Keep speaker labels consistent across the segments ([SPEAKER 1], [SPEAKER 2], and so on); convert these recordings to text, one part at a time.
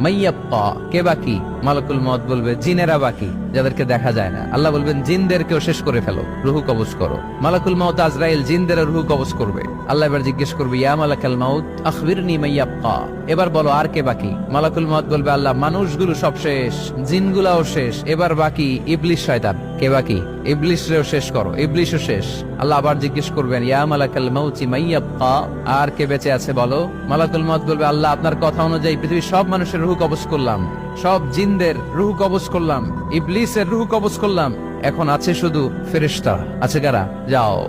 [SPEAKER 1] মাইয়াপ্পা বাকি? শেষ করে এবার মাইয়াপ্পা। বলো, আর কে বাকি? মালাকুল মাউত বলবে, আল্লাহ, মানুষগুলো সব শেষ, জিনগুলাও শেষ, এবার বাকি ইবলিশ শয়তান। কে বাকি? ইবলিশরেও শেষ করো, ইবলিশও শেষ। আল্লাহ আবার জিজ্ঞেস করবেন, ইয়া মাইয়াব্বা আর কে বেঁচে আছে বলো? মালাকুল মাউত বলবে, আল্লাহ, আপনার কথা অনুযায়ী পৃথিবীর সব মানুষের রুহ কবজ করলাম। সব জিনদের রুহ কবজ করলাম। ইবলিসের রুহ কবজ করলাম। এখন আছে শুধু ফেরিস্তা আছে কারা? যাও।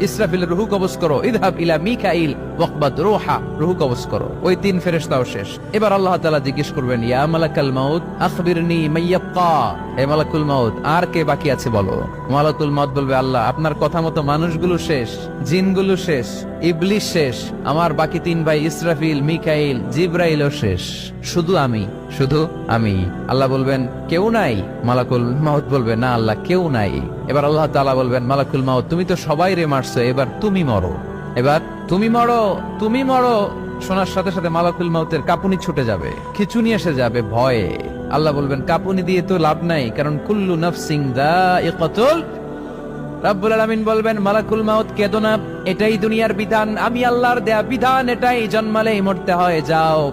[SPEAKER 1] ইসরাফিলের রুহু কবজ করো। ইদহাব ইলা মিকাইল ওয়াকবাদ রূহা, রুহু কবজ করো। ওই তিন ফেরেশতাও শেষ। এবার আল্লাহ তাআলা জিজ্ঞেস করবেন, ইয়া মালাকাল মাউত, আখবিরনি মাইয়াবকা হে মালাকুল মাউত, আর কে বাকি আছে বলো? মালাকুল মাউত বলবে, আল্লাহ, আপনার কথা মতো মানুষগুলো শেষ, জিনগুলো শেষ ইবলিশ শেষ, আমার বাকি তিন ভাই ইসরাফিল, মিকাইল, জিব্রাইলও শেষ। শুধু আমি। শুধু আমি। আল্লাহ বলবেন, কেউ নাই? মালাকুল মাউত বলবে, না আল্লাহ, কেউ নাই। এবার আল্লাহ তাআলা বলবেন, মালাকুল মাউত, তুমি তো সবাই রে মারছো, এবার তুমি মরো। এবার, তুমি মরো তুমি মরো। শোনার সাথে সাথে মালাকুল মাউতের কাপুনি ছুটে যাবে, খিচুনি এসে যাবে ভয়ে। আল্লাহ বলবেন, কাপুনি দিয়ে তো লাভ নাই, কারণ কুল্লু নফসিং দাইকাতুল রাব্বুল আলামিন বলবেন, মালাকুল মাউত, কেদো না, এটাই দুনিয়ার বিধান। আমি আল্লাহর দেয়া বিধান, এটাই জন্মালেই মরতে হয়, যাও।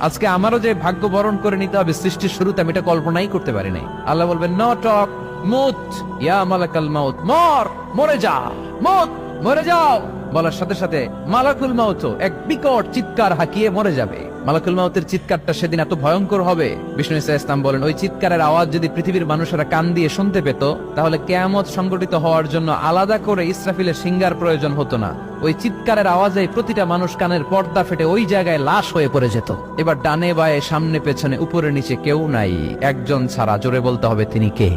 [SPEAKER 1] আজকে আমারও যে ভাগ্য বরণ করে নিতে হবে, সৃষ্টির শুরুতে আমি এটা কল্পনাই করতে পারি নাই। আল্লাহ বলবেন, ন, টক, মুত, ইয়া মালাকাল মাউত, মর, মরে যা, মুত, মরে যাও। বলার সাথে সাথে, মালাকুল মাউত, এক বিকট চিৎকার হাকিয়ে মরে যাবে। মালাকুল মাউতের চিৎকারটা সেদিন এত ভয়ঙ্কর হবে। বিষ্ণু ইসা ইসলাম বলেন, ওই চিৎকারের আওয়াজ যদি পৃথিবীর মানুষেরা কান দিয়ে শুনতে পেত, তাহলে কেয়ামত সংগঠিত হওয়ার জন্য আলাদা করে ইসরাফিলের সিঙ্গার প্রয়োজন হতো না। ওই চিৎকারের আওয়াজে প্রতিটা মানুষ কানের পর্দা ফেটে ওই জায়গায় লাশ হয়ে পড়ে যেত। এবার ডানে বায়ে, সামনে পেছনে, উপরে, নিচে কেউ নাই। একজন ছাড়া জোরে বলতে হবে, তিনি কে?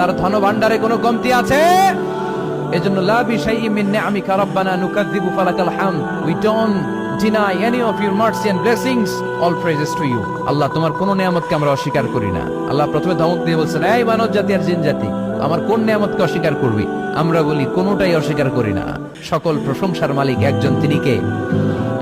[SPEAKER 1] তার ধন ভান্ডারে কোনো কমতি আছে? এজন্য ফালাকাল we deny any of your mercy and blessings all to you Allah, তোমার কোন নিয়ামতকে আমরা অস্বীকার করি না। আল্লাহ প্রথমে ধমক দিয়ে বলছেন, এই মানব জাতি আর জিন জাতি, আমার কোন নিয়ামতকে অস্বীকার করবি? আমরা বলি, কোনোটাই অস্বীকার করি না। সকল প্রশংসার মালিক একজন তিনি কে?